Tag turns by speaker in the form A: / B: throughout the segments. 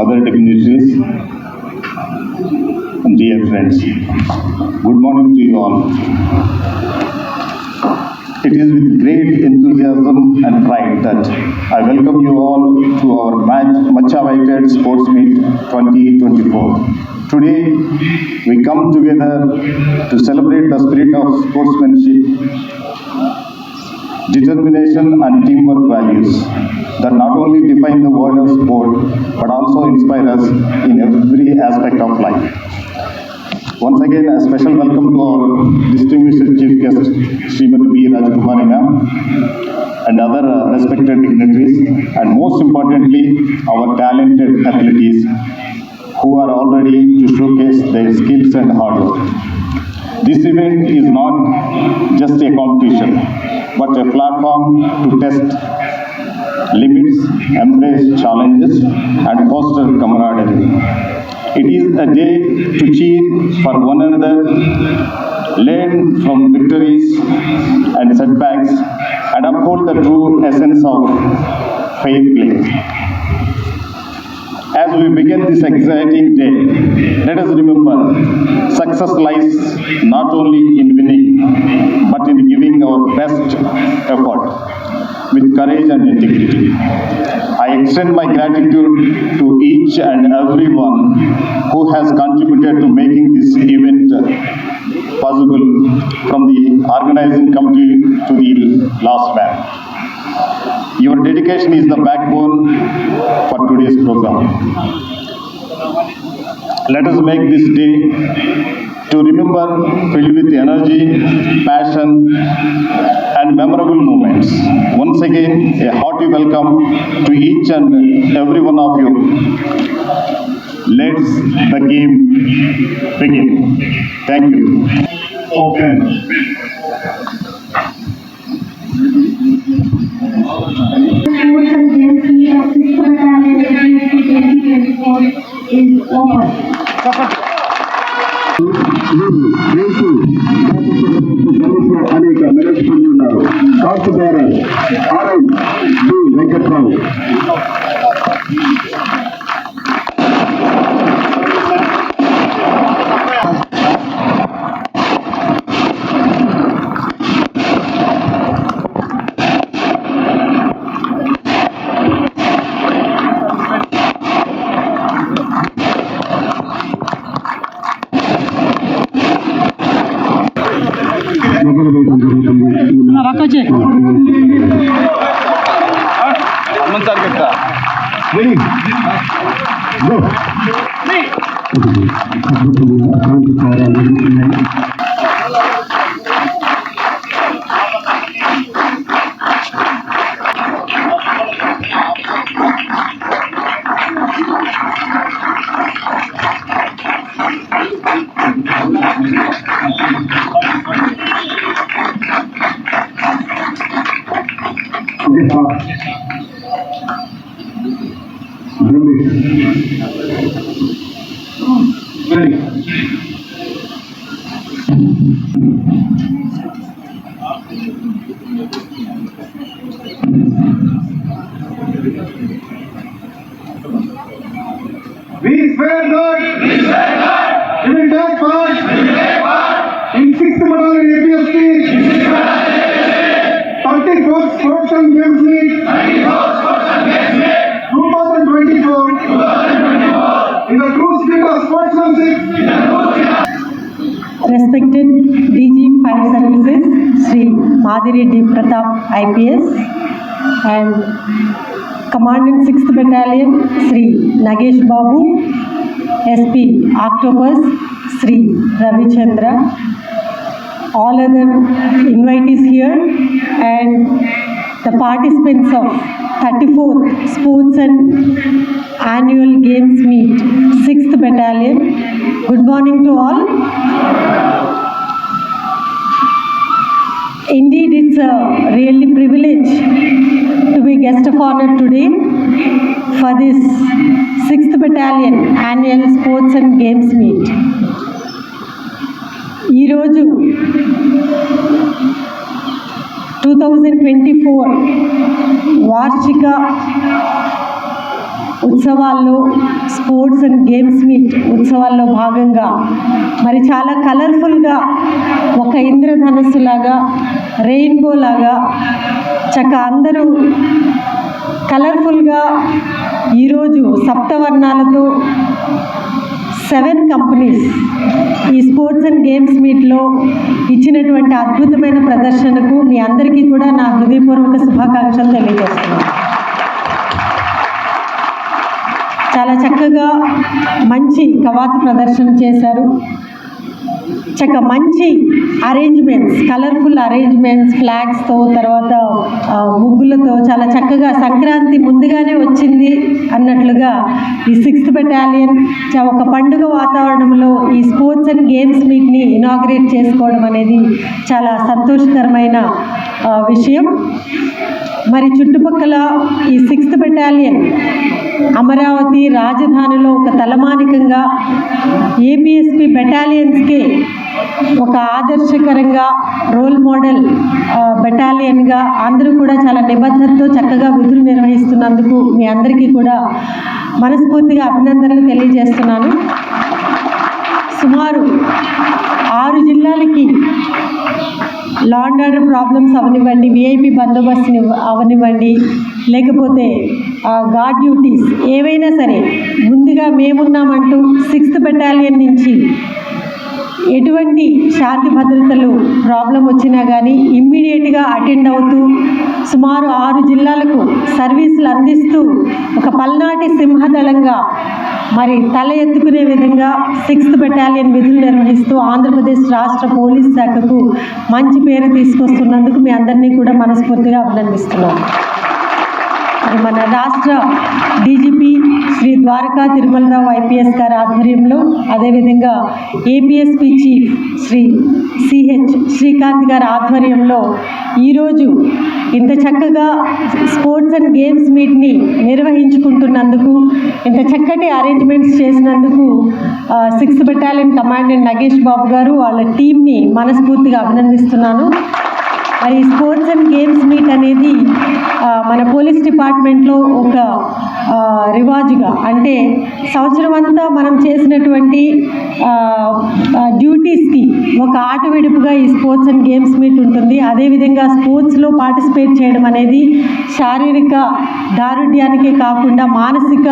A: other dignitaries, and dear friends. Good morning to you all. It is with great enthusiasm and pride that I welcome you all to our much awaited Sports Meet 2024. Today, we come together to celebrate the spirit of sportsmanship, determination, and teamwork values that not only define the world of sport but also inspire us in every aspect of life. Once again, a special welcome to our distinguished chief guest, Srimati B. Rajakumari ma'am, and other uh, respected dignitaries, and most importantly, our talented athletes who are all ready to showcase their skills and hard work. This event is not just a competition, but a platform to test limits, embrace challenges, and foster camaraderie. It is a day to cheer for one another, learn from victories and setbacks, and uphold the true essence of play. As we begin this exciting day, let us remember success lies not only in winning, but in giving our best effort with courage and integrity. I extend my gratitude to each and everyone who has contributed to making this event possible from the organizing committee to the last man. Your dedication is the backbone for today's program. Let us make this day to remember filled with energy, passion, and memorable moments. Once again, a hearty welcome to each and every one of you. Let's the game begin. Thank you. Open.
B: Sports and of 6th Battalion APSC 2024 is over.
C: అనేక medals పొంది కాపు
D: मुझे। Aman sir करता
E: नहीं। 谢谢啊 Sri Madhireddy Pratap IPS and Commandant 6th Battalion, Sri Nagesh Babu, SP Octopus, Sri Ravi Chandra, all other invitees here and the participants of 34th Sports and Annual Games Meet, 6th Battalion. Good morning to all. Really privilege to be guest of honor today for this 6th Battalion Annual Sports and Games Meet. ఈరోజు two thousand twenty four వార్షిక ఉత్సవాల్లో sports and games meet ఉత్సవాల్లో భాగంగా మరి చాలా కలర్ఫుల్గా చక్క ఇంద్రధనస్సు లాగా రెయిన్బో లాగా చక్క అందరూ కలర్ఫుల్గా ఈరోజు సప్తవర్ణాలతో సెవెన్ కంపెనీస్ ఈ స్పోర్ట్స్ అండ్ గేమ్స్ మీట్లో ఇచ్చినటువంటి అద్భుతమైన ప్రదర్శనకు మీ అందరికీ కూడా నా హృదయపూర్వక శుభాకాంక్షలు తెలియజేస్తున్నాను. చాలా చక్కగా మంచి కవాతు ప్రదర్శన చేశారు. చక్క మంచి అరేంజ్మెంట్స్ కలర్ఫుల్ అరేంజ్మెంట్స్ ఫ్లాగ్స్తో తర్వాత ముగ్గులతో చాలా చక్కగా సంక్రాంతి ముందుగానే వచ్చింది అన్నట్లుగా ఈ సిక్స్త్ బెటాలియన్ ఒక పండుగ వాతావరణంలో ఈ స్పోర్ట్స్ అండ్ గేమ్స్ మీట్ని ఇనాగ్రేట్ చేసుకోవడం అనేది చాలా సంతోషకరమైన విషయం. మరి చుట్టుపక్కల ఈ సిక్స్త్ బెటాలియన్ అమరావతి రాజధానిలో ఒక తలమానికంగా ఏపీఎస్పి బెటాలియన్స్కి ఒక ఆదర్శకరంగా రోల్ మోడల్ బెటాలియన్గా అందరూ కూడా చాలా నిబద్ధతతో చక్కగా విధులు నిర్వహిస్తున్నందుకు మీ అందరికీ కూడా మనస్ఫూర్తిగా అభినందనలు తెలియజేస్తున్నాను. సుమారు ఆరు జిల్లాలకి లా అండ్ ఆర్డర్ ప్రాబ్లమ్స్ అవనివ్వండి విఐపి బందోబస్తుని అవనివ్వండి లేకపోతే గార్డ్ డ్యూటీస్ ఏవైనా సరే ముందుగా మేమున్నామంటూ సిక్స్త్ బెటాలియన్ నుంచి ఎటువంటి శాంతి భద్రతలు ప్రాబ్లం వచ్చినా కానీ ఇమ్మీడియట్గా అటెండ్ అవుతూ సుమారు ఆరు జిల్లాలకు సర్వీసులు అందిస్తూ ఒక పల్నాటి సింహదళంగా మరి తల ఎత్తుకునే విధంగా సిక్స్త్ బెటాలియన్ విధులు నిర్వహిస్తూ ఆంధ్రప్రదేశ్ రాష్ట్ర పోలీస్ శాఖకు మంచి పేరు తీసుకొస్తున్నందుకు మీ అందరినీ కూడా మనస్ఫూర్తిగా అభినందిస్తున్నాను. మరి మన రాష్ట్ర డీజీపీ శ్రీ ద్వారకా తిరుమలరావు ఐపీఎస్ గారి ఆధ్వర్యంలో అదేవిధంగా APSP chief Shri CH Srikanth గారి ఆధ్వర్యంలో ఈరోజు ఇంత చక్కగా స్పోర్ట్స్ అండ్ గేమ్స్ మీట్ని నిర్వహించుకుంటున్నందుకు ఇంత చక్కటి అరేంజ్మెంట్స్ చేసినందుకు sixth battalion commandant Nagesh Babu గారు వాళ్ళ టీంని మనస్ఫూర్తిగా అభినందిస్తున్నాను. మరి స్పోర్ట్స్ అండ్ గేమ్స్ మీట్ అనేది మన పోలీస్ డిపార్ట్మెంట్లో ఒక రివాజుగా. అంటే సంవత్సరం అంతా మనం చేసినటువంటి డ్యూటీస్కి ఒక ఆట విడుపుగా ఈ స్పోర్ట్స్ అండ్ గేమ్స్ మీట్ ఉంటుంది. అదేవిధంగా స్పోర్ట్స్లో పార్టిసిపేట్ చేయడం అనేది శారీరక దారుఢ్యానికే కాకుండా మానసిక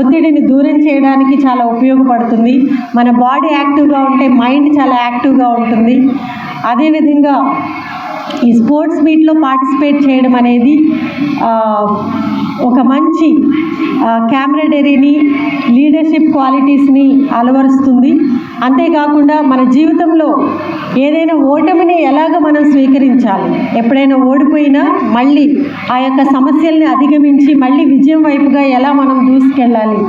E: ఒత్తిడిని దూరం చేయడానికి చాలా ఉపయోగపడుతుంది. మన బాడీ యాక్టివ్గా ఉంటే మైండ్ చాలా యాక్టివ్గా ఉంటుంది. అదేవిధంగా ఈ స్పోర్ట్స్ మీట్లో పార్టిసిపేట్ చేయడం అనేది ఒక మంచి క్యామరడరీని లీడర్షిప్ క్వాలిటీస్ని అలవరుస్తుంది. అంతేకాకుండా మన జీవితంలో ఏదైనా ఓటమిని ఎలాగ మనం స్వీకరించాలి? ఎప్పుడైనా ఓడిపోయినా మళ్ళీ ఆ యొక్క సమస్యల్ని అధిగమించి మళ్ళీ విజయం వైపుగా ఎలా మనం దూసుకెళ్ళాలి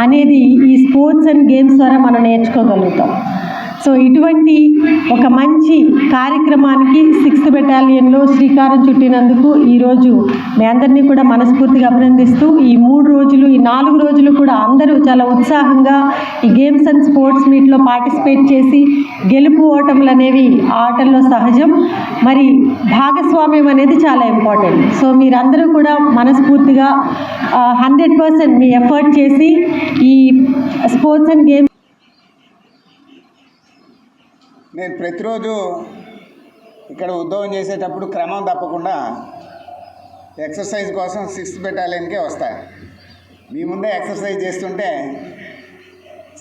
E: అనేది ఈ స్పోర్ట్స్ అండ్ గేమ్స్ ద్వారా మనం నేర్చుకోగలుగుతాం. సో ఇటువంటి ఒక మంచి కార్యక్రమానికి సిక్స్త్ బెటాలియన్లో శ్రీకారం చుట్టినందుకు ఈరోజు మీ అందరినీ కూడా మనస్ఫూర్తిగా అభినందిస్తూ ఈ మూడు రోజులు ఈ నాలుగు రోజులు కూడా అందరూ చాలా ఉత్సాహంగా ఈ గేమ్స్ అండ్ స్పోర్ట్స్ మీట్లో పార్టిసిపేట్ చేసి గెలుపు ఓటములు అనేవి ఆటల్లో సహజం. మరి భాగస్వామ్యం అనేది చాలా ఇంపార్టెంట్. సో మీరందరూ కూడా మనస్ఫూర్తిగా హండ్రెడ్ పర్సెంట్ మీ ఎఫర్ట్ చేసి ఈ స్పోర్ట్స్ అండ్ గేమ్స్
F: నేను ప్రతిరోజు ఇక్కడ ఉద్యోగం చేసేటప్పుడు క్రమం తప్పకుండా ఎక్సర్సైజ్ కోసం సిక్స్త్ బెటాలియన్కే వస్తా. మీ ముందే ఎక్సర్సైజ్ చేస్తుంటే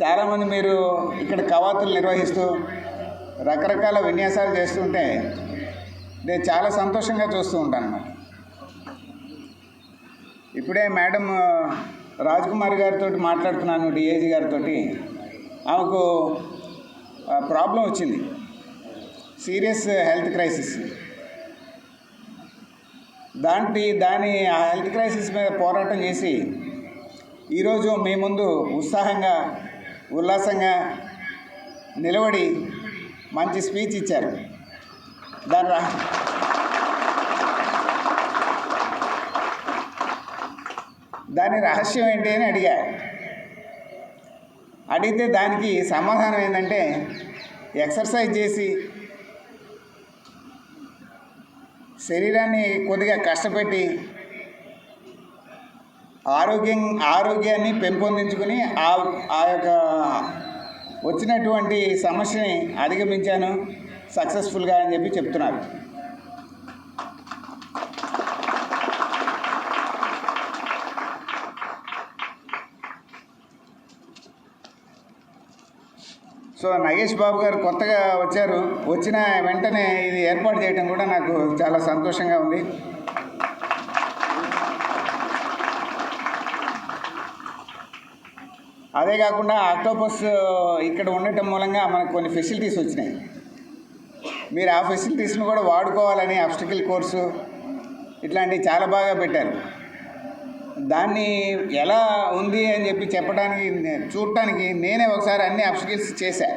F: చాలామంది మీరు ఇక్కడ కవాతులు నిర్వహిస్తూ రకరకాల విన్యాసాలు చేస్తుంటే నేను చాలా సంతోషంగా చూస్తూ ఉంటాను అన్నమాట. ఇప్పుడే మేడం రాజ్ కుమార్ గారితో మాట్లాడుతున్నాను డిఏజీ గారితో ఆమెకు ప్రాబ్లం వచ్చింది. Serious health crisis. దాంటి దాని ఆ హెల్త్ క్రైసిస్ మీద పోరాటం చేసి ఈరోజు మీ ముందు ఉత్సాహంగా ఉల్లాసంగా నిలబడి మంచి స్పీచ్ ఇచ్చారు. దాని దాని రహస్యం ఏంటి అని అడిగా. అడిగితే దానికి సమాధానం ఏంటంటే ఎక్సర్సైజ్ చేసి శరీరాన్ని కొద్దిగా కష్టపెట్టి ఆరోగ్యం ఆరోగ్యాన్ని పెంపొందించుకుని ఆ ఆ యొక్క వచ్చినటువంటి సమస్యని అధిగమించాను. సక్సెస్ఫుల్గా అని చెప్పి చెప్తున్నారు. సో నగేష్ బాబు గారు కొత్తగా వచ్చారు. వచ్చిన వెంటనే ఇది ఏర్పాటు చేయడం కూడా నాకు చాలా సంతోషంగా ఉంది. అదే కాకుండా ఆక్టోపస్ ఇక్కడ ఉండటం మూలంగా మనకు కొన్ని ఫెసిలిటీస్ వచ్చినాయి. మీరు ఆ ఫెసిలిటీస్ని కూడా వాడుకోవాలని అబ్స్టికల్ కోర్సు ఇట్లాంటివి చాలా బాగా పెట్టారు. దాన్ని ఎలా ఉంది అని చెప్పి చెప్పడానికి చూడటానికి నేనే ఒకసారి అన్ని అప్స్కిల్స్ చేశా.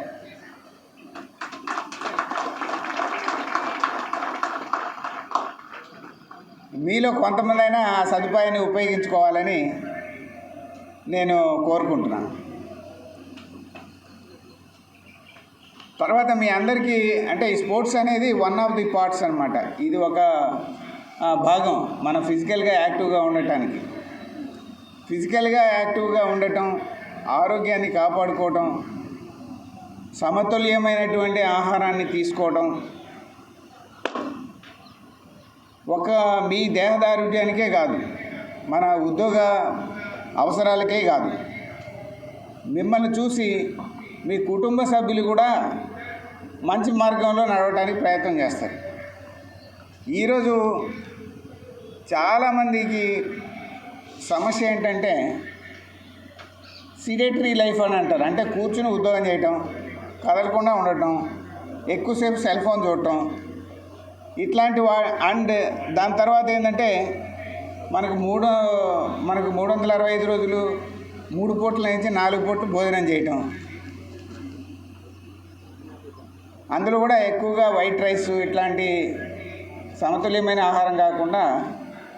F: మీలో కొంతమంది అయినా ఆ సదుపాయాన్ని ఉపయోగించుకోవాలని నేను కోరుకుంటున్నాను. తర్వాత మీ అందరికీ అంటే ఈ స్పోర్ట్స్ అనేది వన్ ఆఫ్ ది పార్ట్స్ అనమాట ఇది ఒక భాగం మన ఫిజికల్గా యాక్టివ్గా ఉండటానికి. ఫిజికల్గా యాక్టివ్గా ఉండటం ఆరోగ్యాన్ని కాపాడుకోవటం సమతుల్యమైనటువంటి ఆహారాన్ని తీసుకోవటం ఒక మీ దేహదారుఢ్యానికే కాదు మన ఉద్యోగ అవసరాలకే కాదు. మిమ్మల్ని చూసి మీ కుటుంబ సభ్యులు కూడా మంచి మార్గంలో నడవడానికి ప్రయత్నం చేస్తారు. ఈరోజు చాలామందికి సమస్య ఏంటంటే సిడేటరీ లైఫ్ అని అంటారు. అంటే కూర్చుని ఉద్యోగం చేయటం కదలకుండా ఉండటం ఎక్కువసేపు సెల్ ఫోన్ చూడటం ఇట్లాంటి వా అండ్ దాని తర్వాత ఏంటంటే మనకు మూడు మనకు మూడు వందల అరవై ఐదు రోజులు మూడు పూట్ల నుంచి నాలుగు పూట్లు భోజనం చేయటం. అందులో కూడా ఎక్కువగా వైట్ రైస్ ఇట్లాంటి సమతుల్యమైన ఆహారం కాకుండా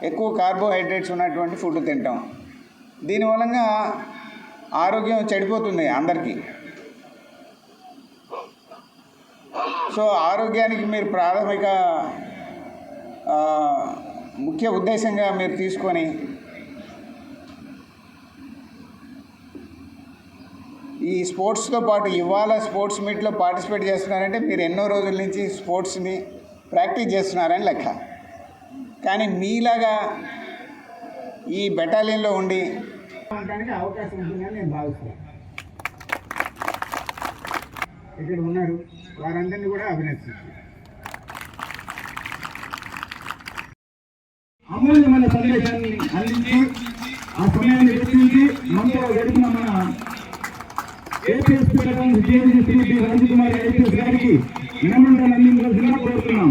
F: ఎక్కువ కార్బోహైడ్రేట్స్ ఉన్నటువంటి ఫుడ్ తింటాం. దీని వలన ఆరోగ్యం చెడిపోతుంది అందరికీ. సో ఆరోగ్యానికి మీరు ప్రాథమిక ముఖ్య ఉద్దేశంగా మీరు తీసుకొని ఈ స్పోర్ట్స్తో పాటు ఇవాళ స్పోర్ట్స్ మీట్లో పార్టిసిపేట్ చేస్తున్నారంటే మీరు ఎన్నో రోజుల నుంచి స్పోర్ట్స్ని ప్రాక్టీస్ చేస్తున్నారని లెక్క. కానీ మీలాగా ఈ బెటాలియన్లో ఉండి
D: ఉండడానికి అవకాశం ఉంటుందని నేను భావిస్తున్నాను ఇక్కడ ఉన్నారు. వారందరినీ కూడా అభినందిస్తున్నాను అమూల్యమైన సందేశాన్ని అందించి ఆ సమయాన్ని వెచ్చించి మనతో గడిపిన మన ఏపీఎస్ పీఠం శ్రీ బి రంజిత్ కుమార్ ఐపీఎస్ గారికి వినమ్రతను అందించాల్సిందిగా కోరుతున్నాం.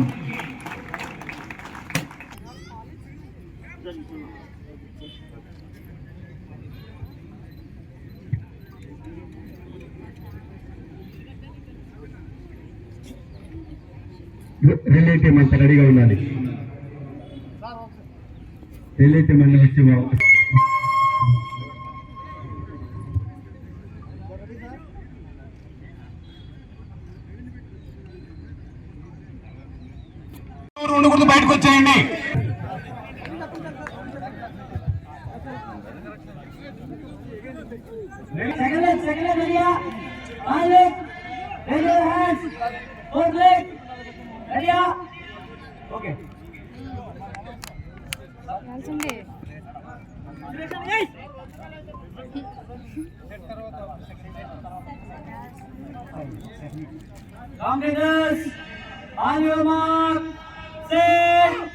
D: రిలేటివ్ అంత రెడీగా ఉండాలి. రిలేటివ్ మన వచ్చి
G: Second leg, second leg, Lydia. One leg. Raise your hands. Fourth leg. Lydia.
D: Okay
G: Competitors, on your mark. Set.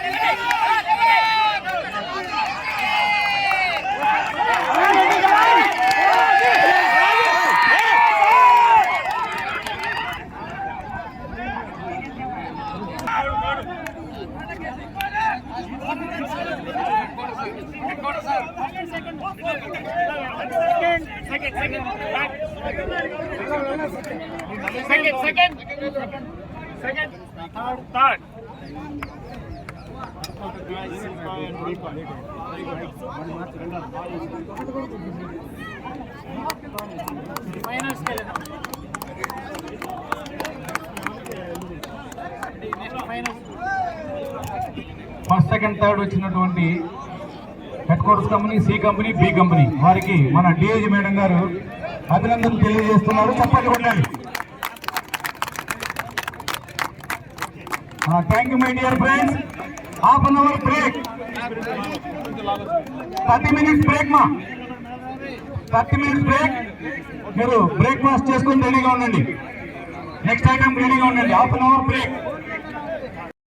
H: Second third వచ్చినటువంటి headquarters company C company B company. వారికి మన డిఐజీ మేడం గారు అభినందనలు తెలియజేస్తున్నారు. చెప్పండి కొట్టాలి thank you my dear friends half an hour break thirty minutes break మా thirty minutes break మీరు బ్రేక్ఫాస్ట్ చేసుకొని రెడీగా ఉండండి. నెక్స్ట్ ఐటమ్ రెడీగా ఉండండి. Half an hour break